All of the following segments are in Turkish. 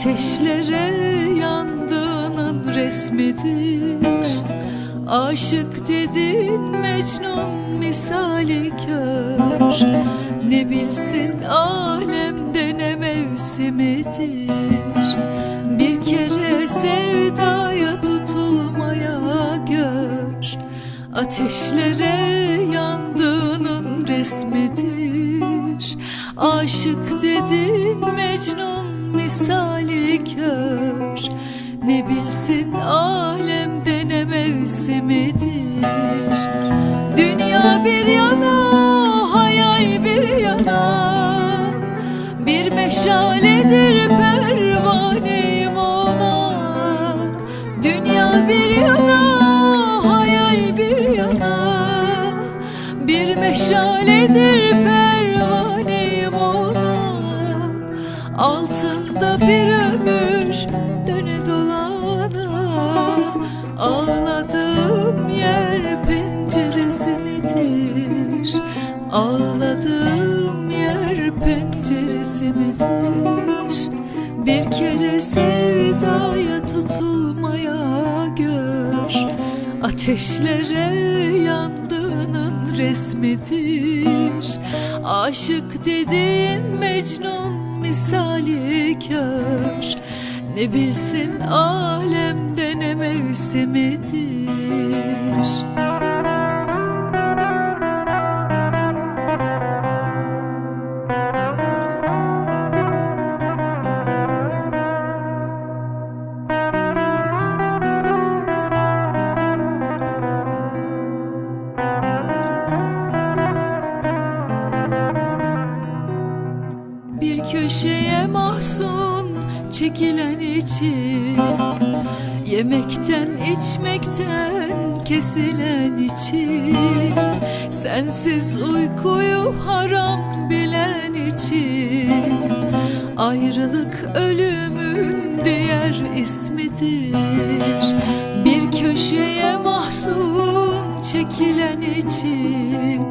Ateşlere yandığının resmidir. Aşık dedin Mecnun misali kör. Ne bilsin alemde ne mevsimidir. Bir kere sevdaya tutulmaya gör. Ateşlere yandığının resmidir. Aşık dedin Mecnun misali kör. Ne bilsin alemde ne mevsimidir. Dünya bir yana hayal bir yana. Bir meşaledir pervaneyim ona. Dünya bir yana hayal bir yana. Bir meşaledir pervaneyim Altında bir ömür döne dolana Ağladığım yer penceresi midir? Ağladığım yer penceresi midir? Bir kere sevdaya tutulmaya gör Ateşlere yandığının resmidir Aşık dedin Mecnun misali kör Ne bilsin alemde ne mevsimidir köşeye mahzun çekilen için Yemekten içmekten kesilen için Sensiz uykuyu haram bilen için Ayrılık ölümün diğer ismidir. Bir köşeye mahzun çekilen için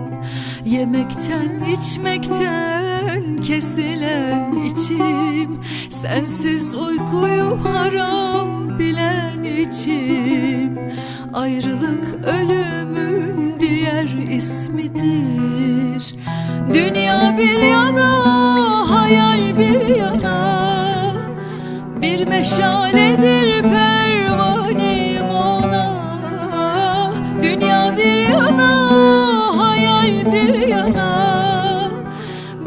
Yemekten içmekten kesilen içim Sensiz uykuyu haram bilen içim. Ayrılık ölümün diğer ismidir. Dünya bir yana hayal bir yana. Bir meşaledir pervaneyim ona. Dünya bir yana hayal bir yana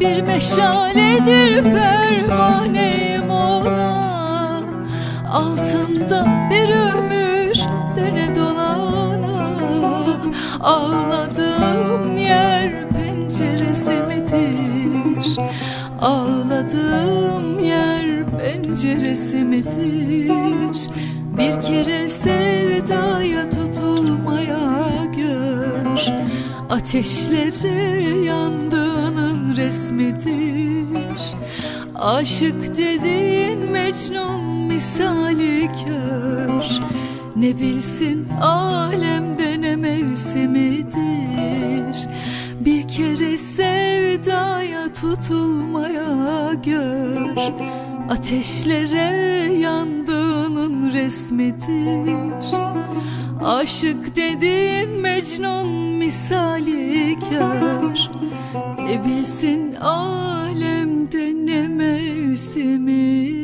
Bir meşaledir pervaneyim ona Altında bir ömür döne dolana Ağladığım yer penceresi midir? Ağladığım yer penceresi midir? Bir kere sevdaya tutulmaya gör Ateşlere yandığının resmidir. Aşık dediğin Mecnun misali kör. Ne bilsin alemde ne mevsimidir Bir kere sevdaya tutulmaya gör. Ateşlere yandığının resmidir. Aşık dediğin Mecnun misali kör Ne bilsin alemde ne mevsimidir